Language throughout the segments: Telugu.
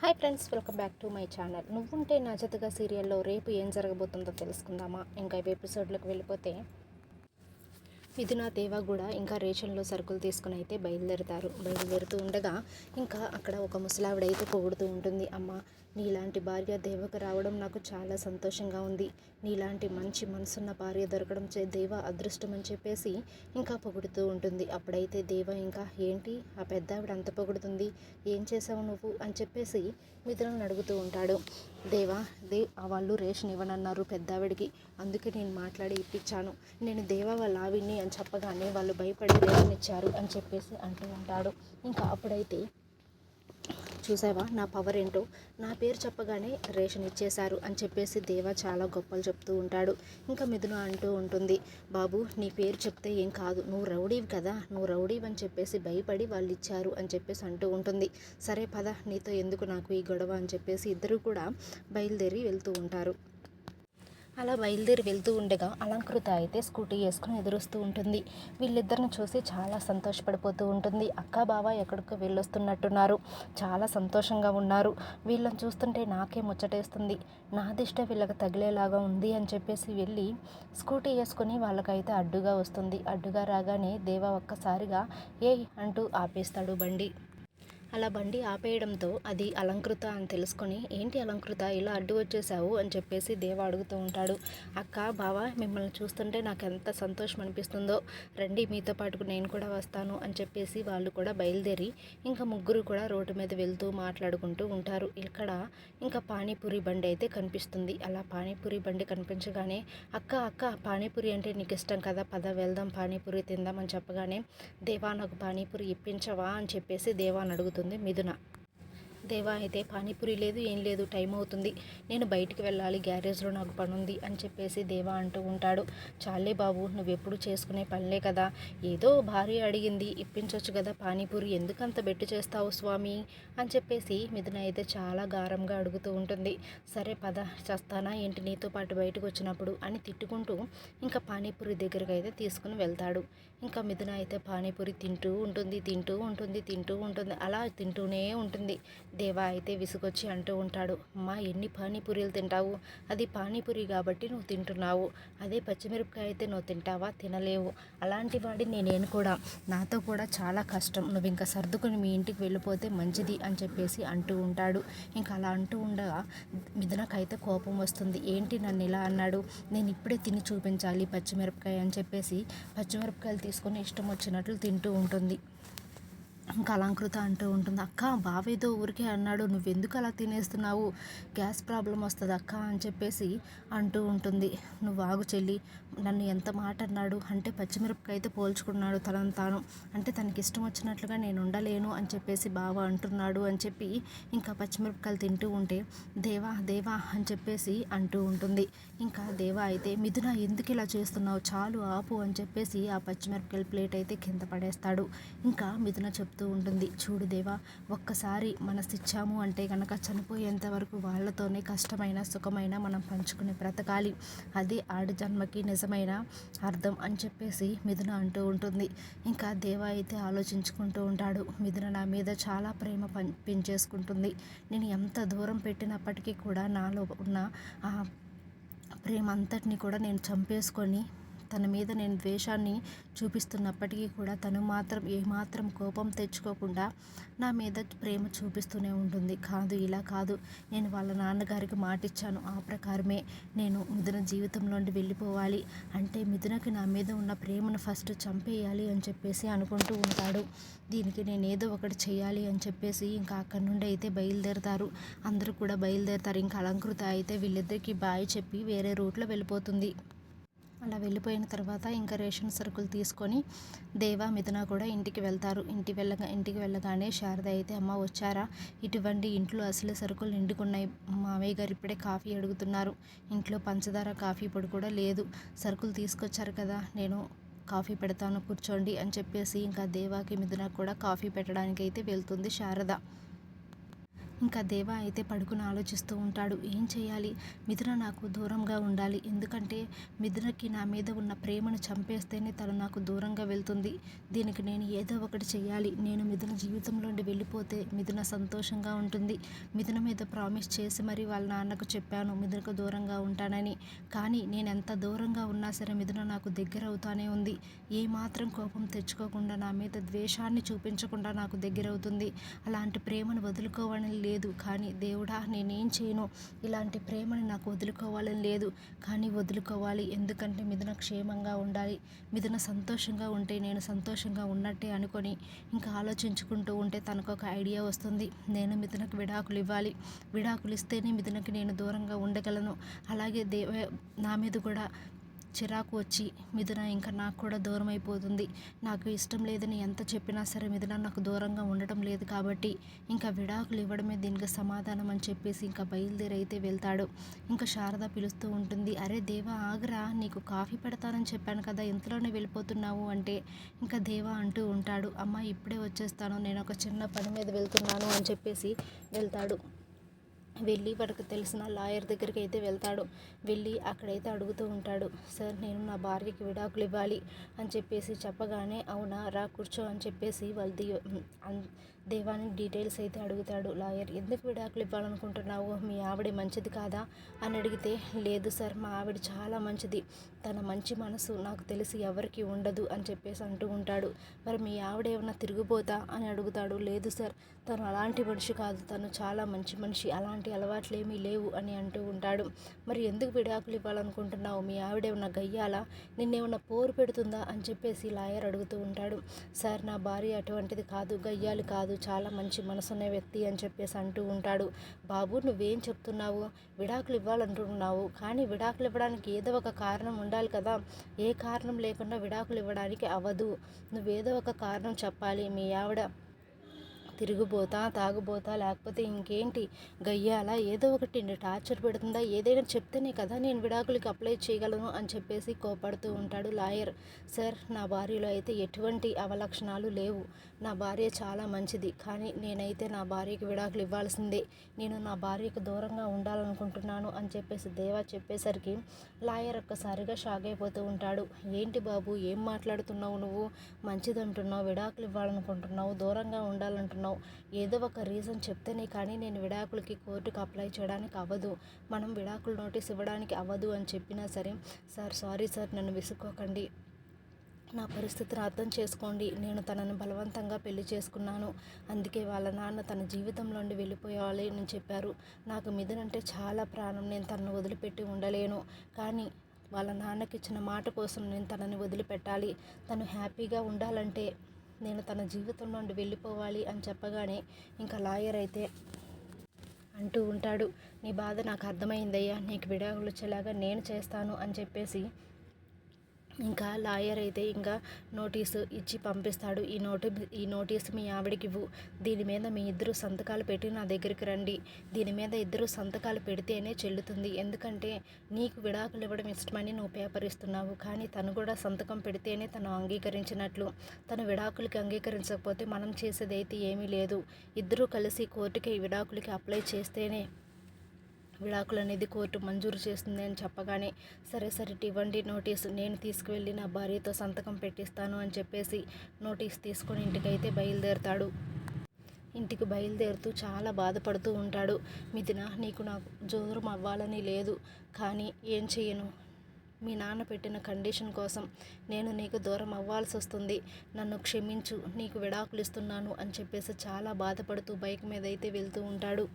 Hi friends welcome back to my channel నువ్వుంటే నా జతగా సీరియల్లో రేపు ఏం జరగబోతుందో తెలుసుకుందామా? ఇంకా ఇవి ఎపిసోడ్లకు వెళ్ళిపోతే మిథున దేవ కూడా ఇంకా రేషన్లో సరుకులు తీసుకుని అయితే బయలుదేరుతారు. బయలుదేరుతూ ఉండగా ఇంకా అక్కడ ఒక ముసలావిడ అయితే పొగుడుతూ ఉంటుంది. అమ్మ నీలాంటి భార్య దేవకు రావడం నాకు చాలా సంతోషంగా ఉంది. నీలాంటి మంచి మనసున్న భార్య దొరకడం చే దేవ అదృష్టం అని చెప్పేసి ఇంకా పొగుడుతూ ఉంటుంది. అప్పుడైతే దేవ ఇంకా ఏంటి? ఆ పెద్ద ఆవిడ అంత పొగుడుతుంది. ఏం చేసావు నువ్వు? అని చెప్పేసి మిత్రులను అడుగుతూ ఉంటాడు. దేవా దే వాళ్ళు రేషన్ ఇవ్వనన్నారు పెద్దావిడికి. అందుకే నేను మాట్లాడి ఇప్పించాను. నేను దేవా వాళ్ళ ఆవిడ్ని అని చెప్పగానే వాళ్ళు భయపడి రేషన్ ఇచ్చారు అని చెప్పేసి అంటూ ఉంటాడు. ఇంకా అప్పుడైతే చూసావా? నా పవర్ ఏంటో? నా పేరు చెప్పగానే రేషన్ ఇచ్చేశారు అని చెప్పేసి దేవా చాలా గొప్పలు చెప్తూ ఉంటాడు. ఇంకా మిథున అంటూ ఉంటుంది బాబు నీ పేరు చెప్తే ఏం కాదు. నువ్వు రౌడీవి కదా? నువ్వు రౌడీవి అని చెప్పేసి భయపడి వాళ్ళు ఇచ్చారు అని చెప్పేసి అంటూ ఉంటుంది. సరే పద నీతో ఎందుకు నాకు ఈ గొడవ? అని చెప్పేసి ఇద్దరు కూడా బయలుదేరి వెళ్తూ ఉంటారు. అలా బయలుదేరి వెళ్తూ ఉండగా అలంకృత అయితే స్కూటీ వేసుకుని ఎదురుస్తూ ఉంటుంది. వీళ్ళిద్దరిని చూసి చాలా సంతోషపడిపోతూ ఉంటుంది. అక్క బావ ఎక్కడికో వెళ్ళొస్తున్నట్టున్నారు. చాలా సంతోషంగా ఉన్నారు. వీళ్ళని చూస్తుంటే నాకే ముచ్చటేస్తుంది. నా దిష్ట వీళ్ళకి తగిలేలాగా ఉంది అని చెప్పేసి వెళ్ళి స్కూటీ వేసుకుని వాళ్ళకైతే అడ్డుగా వస్తుంది. అడ్డుగా రాగానే దేవ ఒక్కసారిగా ఏ అంటూ ఆపేస్తాడు బండి. అలా బండి ఆపేయడంతో అది అలంకృత అని తెలుసుకొని ఏంటి అలంకృత? ఇలా అడ్డు వచ్చేసావు అని చెప్పేసి దేవ అడుగుతూ ఉంటాడు. అక్క బావ మిమ్మల్ని చూస్తుంటే నాకు ఎంత సంతోషం అనిపిస్తుందో. రండి మీతో పాటు నేను కూడా వస్తాను అని చెప్పేసి వాళ్ళు కూడా బయలుదేరి ఇంకా ముగ్గురు కూడా రోడ్డు మీద వెళ్తూ మాట్లాడుకుంటూ ఉంటారు. ఇక్కడ ఇంకా పానీపూరి బండి అయితే కనిపిస్తుంది. అలా పానీపూరి బండి కనిపించగానే అక్క అక్క పానీపూరి అంటే నీకు ఇష్టం కదా పద వెళ్దాం పానీపూరి తిందాం అని చెప్పగానే దేవా నాకు పానీపూరి ఇప్పించవా అని చెప్పేసి దేవాని అవుతుంది. మిథున దేవా అయితే పానీపూరి లేదు ఏం లేదు టైం అవుతుంది. నేను బయటికి వెళ్ళాలి గ్యారేజ్లో నాకు పని ఉంది అని చెప్పేసి దేవా అంటూ ఉంటాడు. చాలే బాబు నువ్వు ఎప్పుడు చేసుకునే పనిలే కదా. ఏదో భార్య అడిగింది ఇప్పించవచ్చు కదా పానీపూరి ఎందుకంత బెట్టు చేస్తావు స్వామి? అని చెప్పేసి మిథున అయితే చాలా గారంగా అడుగుతూ ఉంటుంది. సరే పద చేస్తానా ఏంటి నీతో పాటు బయటకు వచ్చినప్పుడు? అని తిట్టుకుంటూ ఇంకా పానీపూరి దగ్గరికి అయితే తీసుకుని వెళ్తాడు. ఇంకా మిథున అయితే పానీపూరి తింటూ ఉంటుంది తింటూ ఉంటుంది తింటూ ఉంటుంది అలా తింటూనే ఉంటుంది. దేవా అయితే విసుగొచ్చి అంటూ ఉంటాడు. అమ్మా ఎన్ని పానీపూరీలు తింటావు? అది పానీపూరి కాబట్టి నువ్వు తింటున్నావు. అదే పచ్చిమిరపకాయ అయితే నువ్వు తింటావా? తినలేవు. అలాంటి వాడి నేనేను కూడా. నాతో కూడా చాలా కష్టం. నువ్వు ఇంకా సర్దుకొని మీ ఇంటికి వెళ్ళిపోతే మంచిది అని చెప్పేసి అంటూ ఉంటాడు. ఇంకా అలా అంటూ ఉండగా మిథునకైతే కోపం వస్తుంది. ఏంటి నన్ను ఇలా అన్నాడు? నేను ఇప్పుడే తిని చూపించాలి పచ్చిమిరపకాయ అని చెప్పేసి పచ్చిమిరపకాయలు తీసుకొని ఇష్టం వచ్చినట్లు తింటూ ఉంటుంది. ఇంకా అలంకృత అంటూ ఉంటుంది. అక్క బావేదో ఊరికే అన్నాడు నువ్వెందుకు అలా తినేస్తున్నావు? గ్యాస్ ప్రాబ్లం వస్తుంది అక్క అని చెప్పేసి అంటూ ఉంటుంది. నువ్వు ఆగు చెల్లి నన్ను ఎంత మాట అన్నాడు అంటే పచ్చిమిరపకాయతో పోల్చుకున్నాడు తనను తాను. అంటే తనకి ఇష్టం వచ్చినట్లుగా నేను ఉండలేను అని చెప్పేసి బావ అంటున్నాడు అని చెప్పి ఇంకా పచ్చిమిరపకాయలు తింటూ ఉంటే దేవా దేవా అని చెప్పేసి అంటూ ఉంటుంది. ఇంకా దేవా అయితే మిథున ఎందుకు ఇలా చేస్తున్నావు? చాలు ఆపు అని చెప్పేసి ఆ పచ్చిమిరపకాయల ప్లేట్ అయితే కింద పడేస్తాడు. ఇంకా మిథున చెప్తూ ఉంటుంది. చూడు దేవా ఒక్కసారి మనసిచ్చాము అంటే కనుక చనిపోయేంత వరకు వాళ్ళతోనే కష్టమైన సుఖమైన మనం పంచుకుని బ్రతకాలి. అది ఆడి జన్మకి నిజమైన అర్థం అని చెప్పేసి మిథున అంటూ ఉంటుంది. ఇంకా దేవా అయితే ఆలోచించుకుంటూ ఉంటాడు. మిథున నా మీద చాలా ప్రేమ పెంచేసుకుంటుంది. నేను ఎంత దూరం పెట్టినప్పటికీ కూడా నాలో ఉన్న ఆ ప్రేమ అంతటిని కూడా నేను చంపేసుకొని తన మీద నేను ద్వేషాన్ని చూపిస్తున్నప్పటికీ కూడా తను మాత్రం ఏమాత్రం కోపం తెచ్చుకోకుండా నా మీద ప్రేమ చూపిస్తూనే ఉంటుంది. కాదు ఇలా కాదు. నేను వాళ్ళ నాన్నగారికి మాటిచ్చాను. ఆ ప్రకారమే నేను మిథున జీవితంలోండి వెళ్ళిపోవాలి. అంటే మిథునకి నా మీద ఉన్న ప్రేమను ఫస్ట్ చంపేయాలి అని చెప్పేసి అనుకుంటూ ఉంటాడు. దీనికి నేను ఏదో ఒకటి చేయాలి అని చెప్పేసి ఇంకా అక్కడి నుండి అయితే బయలుదేరతారు. అందరూ కూడా బయలుదేరతారు. ఇంకా అలంకృత అయితే వీళ్ళిద్దరికీ బాయ్ చెప్పి వేరే రూట్లో వెళ్ళిపోతుంది. అలా వెళ్ళిపోయిన తర్వాత ఇంకా రేషన్ సరుకులు తీసుకొని దేవ మిథున కూడా ఇంటికి వెళ్తారు. ఇంటి వెళ్ళగా ఇంటికి వెళ్ళగానే శారద అయితే అమ్మ వచ్చారా? ఇటువంటి ఇంట్లో అసలు సరుకులు నిండుకున్నాయి మావయ్య గారు ఇప్పుడే కాఫీ అడుగుతున్నారు. ఇంట్లో పంచదార కాఫీ పొడి కూడా లేదు. సరుకులు తీసుకొచ్చారు కదా నేను కాఫీ పెడతాను కూర్చోండి అని చెప్పేసి ఇంకా దేవాకి మిథున కూడా కాఫీ పెట్టడానికి అయితే వెళ్తుంది శారద. ఇంకా దేవా అయితే పడుకుని ఆలోచిస్తూ ఉంటాడు. ఏం చేయాలి? మిథున నాకు దూరంగా ఉండాలి. ఎందుకంటే మిథునకి నా మీద ఉన్న ప్రేమను చంపేస్తేనే తను నాకు దూరంగా వెళ్తుంది. దీనికి నేను ఏదో ఒకటి చేయాలి. నేను మిథున జీవితంలోండి వెళ్ళిపోతే మిథున సంతోషంగా ఉంటుంది. మిథున మీద ప్రామిస్ చేసి మరి వాళ్ళ నాన్నకు చెప్పాను మిథునకు దూరంగా ఉంటానని. కానీ నేను ఎంత దూరంగా ఉన్నా సరే మిథున నాకు దగ్గర అవుతానే ఉంది. ఏ మాత్రం కోపం తెచ్చుకోకుండా నా మీద ద్వేషాన్ని చూపించకుండా నాకు దగ్గర అవుతుంది. అలాంటి ప్రేమను వదులుకోవాలని లేదు. కానీ దేవుడా నేనేం చేయను? ఇలాంటి ప్రేమని నాకు వదులుకోవాలని లేదు. కానీ వదులుకోవాలి. ఎందుకంటే మిథున క్షేమంగా ఉండాలి. మిథున సంతోషంగా ఉంటే నేను సంతోషంగా ఉన్నట్టే అనుకొని ఇంకా ఆలోచించుకుంటూ ఉంటే తనకు ఒక ఐడియా వస్తుంది. నేను మిథునకు విడాకులు ఇవ్వాలి. విడాకులు ఇస్తేనే మిథునకి నేను దూరంగా ఉండగలను. అలాగే దేవ నా మీద కూడా చిరాకు వచ్చి మిథున ఇంకా నాకు కూడా దూరం అయిపోతుంది నాకు ఇష్టం లేదని ఎంత చెప్పినా సరే మిథున నాకు దూరంగా ఉండటం లేదు కాబట్టి ఇంకా విడాకులు ఇవ్వడమే దీనికి సమాధానం అని చెప్పేసి ఇంకా బయలుదేరి అయితే వెళ్తాడు. ఇంకా శారద పిలుస్తూ ఉంటుంది అరే దేవా ఆగరా నీకు కాఫీ పెడతానని చెప్పాను కదా ఇంతలోనే వెళ్ళిపోతున్నావు అంటే ఇంకా దేవా అంటూ ఉంటాడు అమ్మ ఇప్పుడే వచ్చేస్తాను నేను ఒక చిన్న పని మీద వెళ్తున్నాను అని చెప్పేసి వెళ్తాడు. వెళ్ళి వాడికి తెలిసిన లాయర్ దగ్గరికి అయితే వెళ్తాడు. వెళ్ళి అక్కడైతే అడుగుతూ ఉంటాడు. సార్ నేను నా భార్యకి విడాకులు ఇవ్వాలి అని చెప్పేసి చెప్పగానే అవునా రా కూర్చో అని చెప్పేసి వాళ్ళది దేవాని డీటెయిల్స్ అయితే అడుగుతాడు. లాయర్ ఎందుకు విడాకులు ఇవ్వాలనుకుంటున్నావు? మీ ఆవిడ మంచిది కాదా? అని అడిగితే లేదు సార్ మా ఆవిడ చాలా మంచిది. తన మంచి మనసు నాకు తెలిసి ఎవరికి ఉండదు అని చెప్పేసి అంటూ ఉంటాడు. మరి మీ ఆవిడ ఏమన్నా తిరిగిపోతా? అని అడుగుతాడు. లేదు సార్ తను అలాంటి మనిషి కాదు. తను చాలా మంచి మనిషి. అలాంటి అలవాట్లు ఏమీ లేవు అని అంటూ ఉంటాడు. మరి ఎందుకు విడాకులు ఇవ్వాలనుకుంటున్నావు? మీ ఆవిడ ఏమన్నా గయ్యాలా? నిన్నేమన్నా పోరు పెడుతుందా? అని చెప్పేసి లాయర్ అడుగుతూ ఉంటాడు. సార్ నా భార్య అటువంటిది కాదు. గయ్యాలు కాదు. చాలా మంచి మనసున్న వ్యక్తి అని చెప్పేసి అంటూ ఉంటాడు. బాబు నువ్వేం చెప్తున్నావు? విడాకులు ఇవ్వాలంటున్నావు. కానీ విడాకులు ఇవ్వడానికి ఏదో ఒక కారణం ఉండాలి కదా. ఏ కారణం లేకుండా విడాకులు ఇవ్వడానికి అవ్వదు నువ్వేదో ఒక కారణం చెప్పాలి. మీ ఆవిడ తిరిగిపోతా తాగుబోతా లేకపోతే ఇంకేంటి? గయ్యాలా? ఏదో ఒకటి టార్చర్ పెడుతుందా? ఏదైనా చెప్తేనే కదా నేను విడాకులకి అప్లై చేయగలను అని చెప్పేసి కోపడుతూ ఉంటాడు లాయర్. సార్ నా భార్యలో అయితే ఎటువంటి అవలక్షణాలు లేవు. నా భార్య చాలా మంచిది. కానీ నేనైతే నా భార్యకి విడాకులు ఇవ్వాల్సిందే. నేను నా భార్యకు దూరంగా ఉండాలనుకుంటున్నాను అని చెప్పేసి దేవా చెప్పేసరికి లాయర్ ఒక్కసారిగా షాక్ అయిపోతూ ఉంటాడు. ఏంటి బాబు ఏం మాట్లాడుతున్నావు నువ్వు? మంచిదంటున్నావు విడాకులు ఇవ్వాలనుకుంటున్నావు దూరంగా ఉండాలంటున్నావు. అంటున్నావు ఏదో ఒక రీజన్ చెప్తేనే కానీ నేను విడాకులకి కోర్టుకు అప్లై చేయడానికి అవ్వదు. మనం విడాకులు నోటీస్ ఇవ్వడానికి అవ్వదు అని చెప్పినా సరే సార్ సారీ సార్ నన్ను విసుక్కోకండి. నా పరిస్థితిని అర్థం చేసుకోండి. నేను తనను బలవంతంగా పెళ్ళి చేసుకున్నాను. అందుకే వాళ్ళ నాన్న తన జీవితంలోండి వెళ్ళిపోవాలి అని చెప్పారు. నాకు మిథునంటే చాలా ప్రాణం. నేను తనను వదిలిపెట్టి ఉండలేను. కానీ వాళ్ళ నాన్నకి ఇచ్చిన మాట కోసం నేను తనని వదిలిపెట్టాలి. తను హ్యాపీగా ఉండాలంటే నేను తన జీవితం నుండి వెళ్ళిపోవాలి అని చెప్పగానే ఇంకా లాయర్ అయితే అంటూ ఉంటాడు. నీ బాధ నాకు అర్థమైందయ్యా. నీకు విడాకులు వచ్చేలాగా నేను చేస్తాను అని చెప్పేసి ఇంకా లాయర్ అయితే ఇంకా నోటీసు ఇచ్చి పంపిస్తాడు. ఈ నోటు ఈ నోటీసు మీ ఆవిడకి ఇవ్వు. దీని మీద మీ ఇద్దరు సంతకాలు పెట్టి నా దగ్గరికి రండి. దీని మీద ఇద్దరు సంతకాలు పెడితేనే చెల్లుతుంది. ఎందుకంటే నీకు విడాకులు ఇవ్వడం ఇష్టమని నువ్వు పేపర్ ఇస్తున్నావు. కానీ తను కూడా సంతకం పెడితేనే తను అంగీకరించినట్లు. తను విడాకులకి అంగీకరించకపోతే మనం చేసేది అయితే ఏమీ లేదు. ఇద్దరూ కలిసి కోర్టుకి విడాకులకి అప్లై చేస్తేనే విడాకులు అనేది కోర్టు మంజూరు చేస్తుంది అని చెప్పగానే సరే సరే ఇవ్వండి నోటీస్. నేను తీసుకువెళ్ళి నా భార్యతో సంతకం పెట్టిస్తాను అని చెప్పేసి నోటీస్ తీసుకొని ఇంటికైతే బయలుదేరుతాడు. ఇంటికి బయలుదేరుతూ చాలా బాధపడుతూ ఉంటాడు. మిథున నీకు నాకు జోరం అవ్వాలని లేదు కానీ ఏం చెయ్యను? మీ నాన్న పెట్టిన కండిషన్ కోసం నేను నీకు దూరం అవ్వాల్సి వస్తుంది. నన్ను క్షమించు నీకు విడాకులు ఇస్తున్నాను అని చెప్పేసి చాలా బాధపడుతూ బైక్ మీద అయితే వెళ్తూ ఉంటాడు.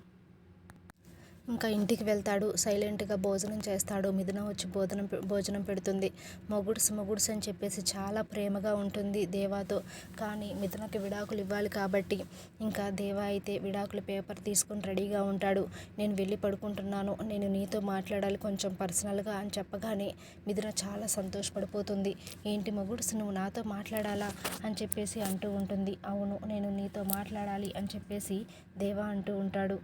ఇంకా ఇంటికి వెళ్తాడు. సైలెంట్గా భోజనం చేస్తాడు. మిథున వచ్చి భోజనం భోజనం పెడుతుంది. మొగుడ్స్ మొగుడ్స్ అని చెప్పేసి చాలా ప్రేమగా ఉంటుంది దేవాతో. కానీ మిథునకి విడాకులు ఇవ్వాలి కాబట్టి ఇంకా దేవా అయితే విడాకుల పేపర్ తీసుకొని రెడీగా ఉంటాడు. నేను వెళ్ళి పడుకుంటున్నాను. నేను నీతో మాట్లాడాలి కొంచెం పర్సనల్గా అని చెప్పగానే మిథున చాలా సంతోషపడిపోతుంది. ఏంటి మొగుడ్స్ నువ్వు నాతో మాట్లాడాలా అని చెప్పేసి అంటూ ఉంటుంది. అవును నేను నీతో మాట్లాడాలి అని చెప్పేసి దేవా అంటూ ఉంటాడు.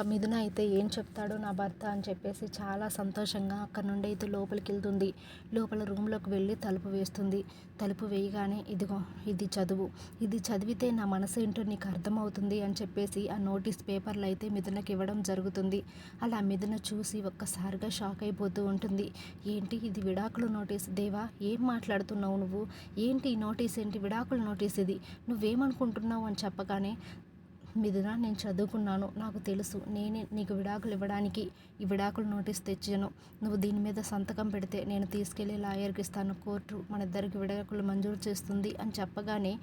ఇంకా మిథున అయితే ఏం చెప్తాడో నా భర్త అని చెప్పేసి చాలా సంతోషంగా అక్కడ నుండి అయితే లోపలికి వెళ్తుంది లోపల రూమ్లోకి వెళ్ళి తలుపు వేస్తుంది. తలుపు వేయగానే ఇదిగో ఇది చదువు. ఇది చదివితే నా మనసు ఏంటో నీకు అర్థమవుతుంది అని చెప్పేసి ఆ నోటీస్ పేపర్లు అయితే మిథునకి ఇవ్వడం జరుగుతుంది. అలా మిథున చూసి ఒక్కసారిగా షాక్ అయిపోతూ ఉంటుంది. ఏంటి ఇది విడాకుల నోటీస్? దేవా ఏం మాట్లాడుతున్నావు నువ్వు? ఏంటి ఈ నోటీస్? ఏంటి విడాకుల నోటీస్ ఇది? నువ్వేమనుకుంటున్నావు అని చెప్పగానే మిథున నేను చదువుకున్నాను. నాకు తెలుసు. నేనే నీకు విడాకులు ఇవ్వడానికి ఈ విడాకులు నోటీస్ తెచ్చాను. నువ్వు దీని మీద సంతకం పెడితే నేను తీసుకెళ్ళి లాయర్కి ఇస్తాను. కోర్టు మన ఇద్దరికి విడాకులు మంజూరు చేస్తుంది అని చెప్పగానే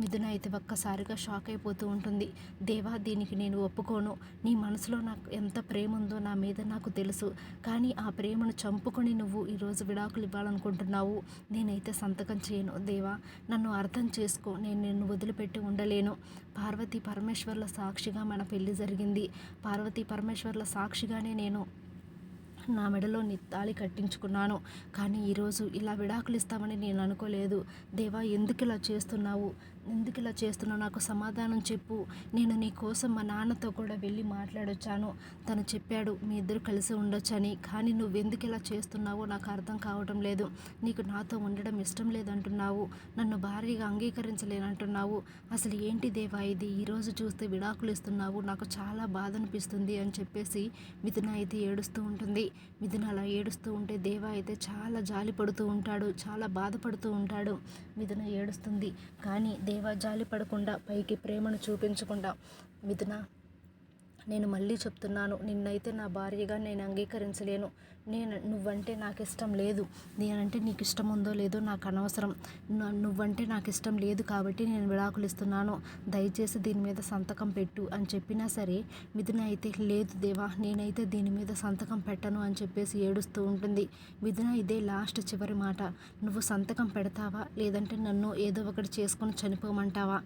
మిథున అయితే ఒక్కసారిగా షాక్ అయిపోతూ ఉంటుంది. దేవా దీనికి నేను ఒప్పుకోను. నీ మనసులో నాకు ఎంత ప్రేమ ఉందో నా మీద నాకు తెలుసు. కానీ ఆ ప్రేమను చంపుకొని నువ్వు ఈరోజు విడాకులు ఇవ్వాలనుకుంటున్నావు. నేనైతే సంతకం చేయను. దేవా నన్ను అర్థం చేసుకో. నేను నిన్ను వదిలిపెట్టి ఉండలేను. పార్వతి పరమేశ్వర్ల సాక్షిగా మన పెళ్ళి జరిగింది. పార్వతి పరమేశ్వర్ల సాక్షిగానే నేను నా మెడలో తాళి కట్టించుకున్నాను. కానీ ఈరోజు ఇలా విడాకులు ఇస్తామని నేను అనుకోలేదు. దేవా ఎందుకు ఇలా చేస్తున్నావు? ఎందుకు ఇలా చేస్తున్నావు? నాకు సమాధానం చెప్పు. నేను నీ కోసం మా నాన్నతో కూడా వెళ్ళి మాట్లాడొచ్చాను. తను చెప్పాడు మీ ఇద్దరు కలిసి ఉండొచ్చని. కానీ నువ్వు ఎందుకు ఇలా చేస్తున్నావో నాకు అర్థం కావటం లేదు. నీకు నాతో ఉండడం ఇష్టం లేదంటున్నావు. నన్ను భారీగా అంగీకరించలేనంటున్నావు. అసలు ఏంటి దేవా ఇది? ఈరోజు చూస్తే విడాకులు ఇస్తున్నావు. నాకు చాలా బాధ అనిపిస్తుంది అని చెప్పేసి మిథున అయితే ఏడుస్తూ ఉంటుంది. మిథున అలా ఏడుస్తూ ఉంటే దేవా అయితే చాలా జాలి పడుతూ ఉంటాడు. చాలా బాధపడుతూ ఉంటాడు. మిథున ఏడుస్తుంది. కానీ దేవ జాలి పడకుండా పైకి ప్రేమను చూపించకుండా. మిథున నేను మళ్ళీ చెప్తున్నాను నిన్నైతే నా భార్యగా నేను అంగీకరించలేను. నేను నువ్వంటే నాకు ఇష్టం లేదు. నేనంటే నీకు ఇష్టం ఉందో లేదో నాకు అనవసరం నువ్వంటే నాకు ఇష్టం లేదు కాబట్టి నేను విడాకులు ఇస్తున్నాను దయచేసి దీని మీద సంతకం పెట్టు అని చెప్పినా సరే మిథున అయితే లేదు దేవా నేనైతే దీని మీద సంతకం పెట్టను అని చెప్పేసి ఏడుస్తూ ఉంటుంది. మిథున ఇదే లాస్ట్ చివరి మాట. నువ్వు సంతకం పెడతావా? లేదంటే నన్ను ఏదో ఒకటి చేసుకొని చనిపోమంటావా?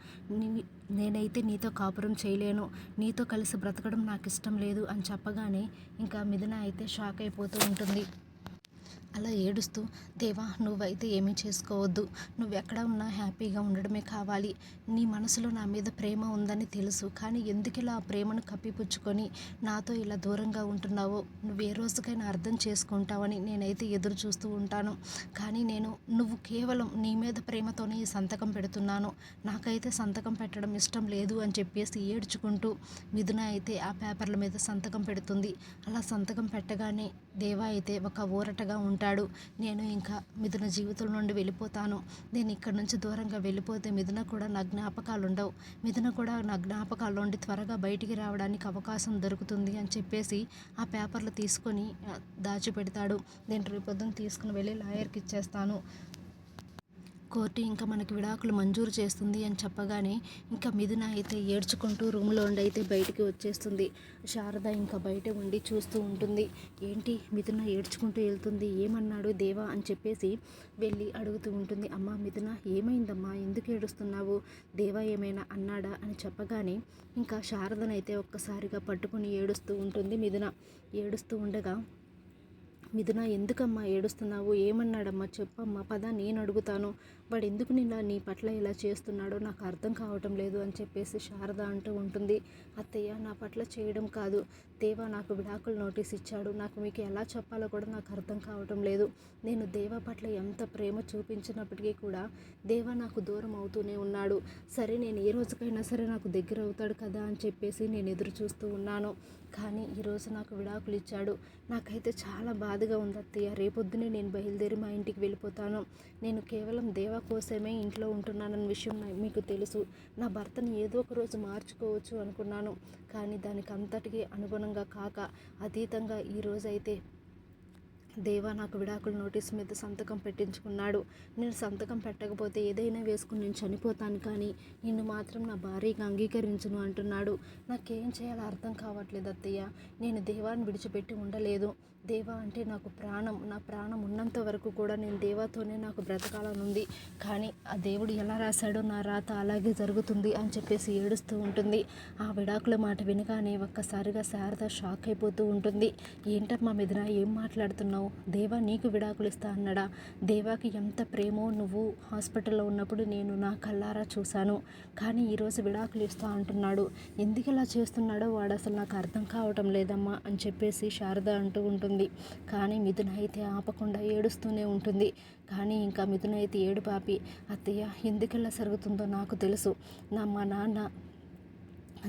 నేనైతే నీతో కాపురం చేయలేను. నీతో కలిసి బ్రతకడం నాకు ఇష్టం లేదు అని చెప్పగానే ఇంకా మిథున అయితే షాక్ అయిపోతూ ఉంటుంది. అలా ఏడుస్తూ దేవా నువ్వైతే ఏమీ చేసుకోవద్దు. నువ్వు ఎక్కడ ఉన్నా హ్యాపీగా ఉండడమే కావాలి. నీ మనసులో నా మీద ప్రేమ ఉందని తెలుసు. కానీ ఎందుకు ఇలా ఆ ప్రేమను కప్పిపుచ్చుకొని నాతో ఇలా దూరంగా ఉంటున్నావో? నువ్వు ఏ రోజుకైనా అర్థం చేసుకుంటావని నేనైతే ఎదురు చూస్తూ ఉంటాను. కానీ నేను నువ్వు కేవలం నీ మీద ప్రేమతోనే ఈ సంతకం పెడుతున్నాను. నాకైతే సంతకం పెట్టడం ఇష్టం లేదు అని చెప్పేసి ఏడ్చుకుంటూ మిథున అయితే ఆ పేపర్ల మీద సంతకం పెడుతుంది. అలా సంతకం పెట్టగానే దేవా అయితే ఒక ఊరటగా ఉంటుంది అంటాడు. నేను ఇంకా మిథున జీవితం నుండి వెళ్ళిపోతాను. నేను ఇక్కడ నుంచి దూరంగా వెళ్ళిపోతే మిథున కూడా నా జ్ఞాపకాలు ఉండవు మిథున కూడా నా జ్ఞాపకాలు నుండి త్వరగా బయటికి రావడానికి అవకాశం దొరుకుతుంది అని చెప్పేసి ఆ పేపర్లు తీసుకొని దాచిపెడతాడు. నేను రేపొద్దున తీసుకుని వెళ్ళి లాయర్కి ఇచ్చేస్తాను కోర్టు ఇంకా మనకి విడాకులు మంజూరు చేస్తుంది అని చెప్పగానే ఇంకా మిథున అయితే ఏడ్చుకుంటూ రూమ్లో ఉండి అయితే బయటికి వచ్చేస్తుంది. శారద ఇంకా బయట ఉండి చూస్తూ ఉంటుంది. ఏంటి మిథున ఏడ్చుకుంటూ వెళ్తుంది? ఏమన్నాడు దేవా అని చెప్పేసి వెళ్ళి అడుగుతూ ఉంటుంది. అమ్మ మిథున ఏమైందమ్మా? ఎందుకు ఏడుస్తున్నావు? దేవా ఏమైనా అన్నాడా అని చెప్పగానే ఇంకా శారదనైతే ఒక్కసారిగా పట్టుకుని ఏడుస్తూ ఉంటుంది మిథున. ఏడుస్తూ ఉండగా మిథున ఎందుకమ్మా ఏడుస్తున్నావు? ఏమన్నాడమ్మా? చెప్పమ్మా పద నేను అడుగుతాను. వాడు ఎందుకు నిన్న నీ పట్ల ఇలా చేస్తున్నాడో నాకు అర్థం కావటం లేదు అని చెప్పేసి శారద అంటూ ఉంటుంది. అత్తయ్య నా పట్ల చేయడం కాదు. దేవా నాకు విడాకులు నోటీస్ ఇచ్చాడు. నాకు మీకు ఎలా చెప్పాలో కూడా నాకు అర్థం కావటం లేదు. నేను దేవా పట్ల ఎంత ప్రేమ చూపించినప్పటికీ కూడా దేవా నాకు దూరం అవుతూనే ఉన్నాడు. సరే నేను ఏ రోజుకైనా సరే నాకు దగ్గర అవుతాడు కదా అని చెప్పేసి నేను ఎదురు చూస్తూ ఉన్నాను. కానీ ఈరోజు నాకు విడాకులు ఇచ్చాడు. నాకైతే చాలా బాధగా ఉంది అత్తయ్య. రేపొద్దునే నేను బయలుదేరి మా ఇంటికి వెళ్ళిపోతాను. నేను కేవలం దేవా కోసమే ఇంట్లో ఉంటున్నానన్న విషయం మీకు తెలుసు. నా భర్తను ఏదో ఒక రోజు మార్చుకోవచ్చు అనుకున్నాను. కానీ దానికి అంతటికీ అనుగుణంగా కాక అతీతంగా ఈరోజైతే దేవా నాకు విడాకుల నోటీస్ మీద సంతకం పెట్టించుకున్నాడు. నేను సంతకం పెట్టకపోతే ఏదైనా వేసుకుని నేను చనిపోతాను కానీ నిన్ను మాత్రం నా భార్యగా అంగీకరించును అంటున్నాడు. నాకేం చేయాలో అర్థం కావట్లేదు అత్తయ్య. నేను దేవాన్ని విడిచిపెట్టి ఉండలేదు. దేవా అంటే నాకు ప్రాణం నా ప్రాణం ఉన్నంత వరకు కూడా నేను దేవాతోనే నాకు బ్రతకాలనుంది కానీ ఆ దేవుడు ఎలా రాశాడో నా రాత అలాగే జరుగుతుంది అని చెప్పేసి ఏడుస్తూ ఉంటుంది. ఆ విడాకుల మాట వినగానే ఒక్కసారిగా శారద షాక్ అయిపోతూ ఉంటుంది. ఏంటమ్మా మిదిన ఏం మాట్లాడుతున్నావు? దేవా నీకు విడాకులు ఇస్తా అన్నాడా? దేవాకి ఎంత ప్రేమో నువ్వు హాస్పిటల్లో ఉన్నప్పుడు నేను నా కళ్ళారా చూశాను. కానీ ఈరోజు విడాకులు ఇస్తా అంటున్నాడు. ఎందుకు ఇలా చేస్తున్నాడో వాడు అసలు నాకు అర్థం కావటం లేదమ్మా అని చెప్పేసి శారద అంటూ ఉంటుంది. కానీ మిథున అయితే ఆపకుండా ఏడుస్తూనే ఉంటుంది. కానీ ఇంకా మిథున అయితే ఏడు పాపి. అత్తయ్య ఎందుకెలా జరుగుతుందో నాకు తెలుసు. నా మా నాన్న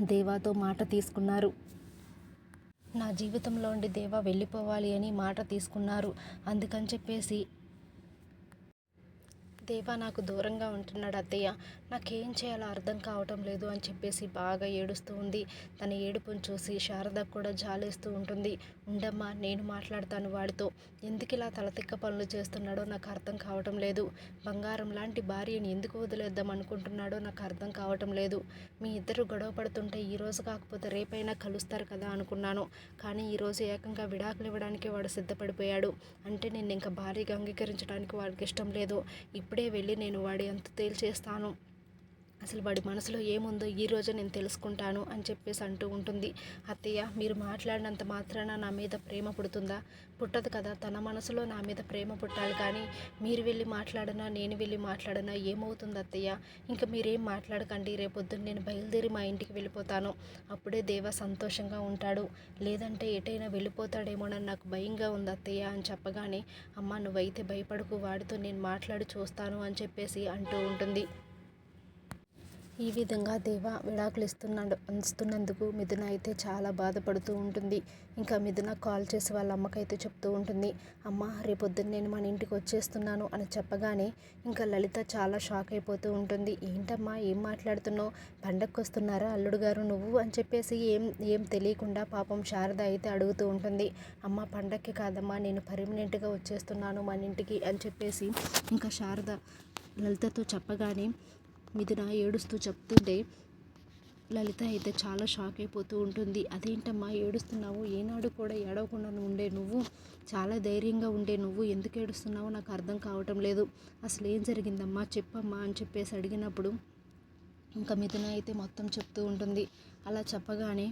దేవాతో మాట తీసుకున్నారు. నా జీవితంలో ఉండి దేవా వెళ్ళిపోవాలి అని మాట తీసుకున్నారు. అందుకని చెప్పేసి దేవా నాకు దూరంగా ఉంటున్నాడు అత్తయ్య. నాకేం చేయాలో అర్థం కావటం లేదు అని చెప్పేసి బాగా ఏడుస్తూ ఉంది. తన ఏడుపును చూసి శారద కూడా జాలేస్తూ ఉంటుంది. ఉండమ్మా నేను మాట్లాడతాను వాడితో. ఎందుకు ఇలా తలతిక్క పనులు చేస్తున్నాడో నాకు అర్థం కావటం లేదు. బంగారం లాంటి భార్యని ఎందుకు వదిలేద్దాం అనుకుంటున్నాడో నాకు అర్థం కావటం లేదు. మీ ఇద్దరు గొడవ పడుతుంటే ఈరోజు కాకపోతే రేపైనా కలుస్తారు కదా అనుకున్నాను. కానీ ఈరోజు ఏకంగా విడాకులు ఇవ్వడానికి వాడు సిద్ధపడిపోయాడు. అంటే నేను ఇంకా భార్యగా అంగీకరించడానికి వాడికి ఇష్టం లేదు. ఇప్పుడు వెళ్ళి నేను వాడి అంత తేల్చేస్తాను. అసలు వాడి మనసులో ఏముందో ఈ రోజు నేను తెలుసుకుంటాను అని చెప్పేసి అంటూ ఉంటుంది. అత్తయ్య మీరు మాట్లాడినంత మాత్రాన నా మీద ప్రేమ పుడుతుందా? పుట్టదు కదా తన మనసులో నా మీద ప్రేమ పుట్టాలి కానీ మీరు వెళ్ళి మాట్లాడనా నేను వెళ్ళి మాట్లాడనా? ఏమవుతుంది అత్తయ్య? ఇంకా మీరేం మాట్లాడకండి రేపొద్దున నేను బయలుదేరి మా ఇంటికి వెళ్ళిపోతాను. అప్పుడే దేవ సంతోషంగా ఉంటాడు. లేదంటే ఎటైనా వెళ్ళిపోతాడేమోనని నాకు భయంగా ఉంది అత్తయ్య అని చెప్పగానే అమ్మ నువ్వైతే భయపడకు వాడితో నేను మాట్లాడి చూస్తాను అని చెప్పేసి అంటూ ఉంటుంది. ఈ విధంగా దేవ విడాకులు ఇస్తున్నాడు ఇస్తున్నందుకు మిథున అయితే చాలా బాధపడుతూ ఉంటుంది. ఇంకా మిథున కాల్ చేసి వాళ్ళ అమ్మకైతే చెప్తూ ఉంటుంది. అమ్మ రేపొద్దున నేను మన ఇంటికి వచ్చేస్తున్నాను అని చెప్పగానే ఇంకా లలిత చాలా షాక్ అయిపోతూ ఉంటుంది. ఏంటమ్మా ఏం మాట్లాడుతున్నావు? పండగకు వస్తున్నారా అల్లుడు గారు నువ్వు? అని చెప్పేసి ఏం ఏం తెలియకుండా పాపం శారద అయితే అడుగుతూ ఉంటుంది. అమ్మ పండక్కి కాదమ్మా నేను పర్మనెంట్గా వచ్చేస్తున్నాను మన ఇంటికి అని చెప్పేసి ఇంకా శారద లలితతో చెప్పగానే మిథున ఏడుస్తూ చెప్తుంటే లలిత అయితే చాలా షాక్ అయిపోతూ ఉంటుంది. అదేంటమ్మా ఏడుస్తున్నావు? ఏనాడు కూడా ఏడవకుండా ఉండే నువ్వు? చాలా ధైర్యంగా ఉండే నువ్వు? ఎందుకు ఏడుస్తున్నావో నాకు అర్థం కావటం లేదు. అసలు ఏం జరిగిందమ్మా? చెప్పమ్మా అని చెప్పేసి అడిగినప్పుడు ఇంకా మిథున అయితే మొత్తం చెప్తూ ఉంటుంది. అలా చెప్పగానే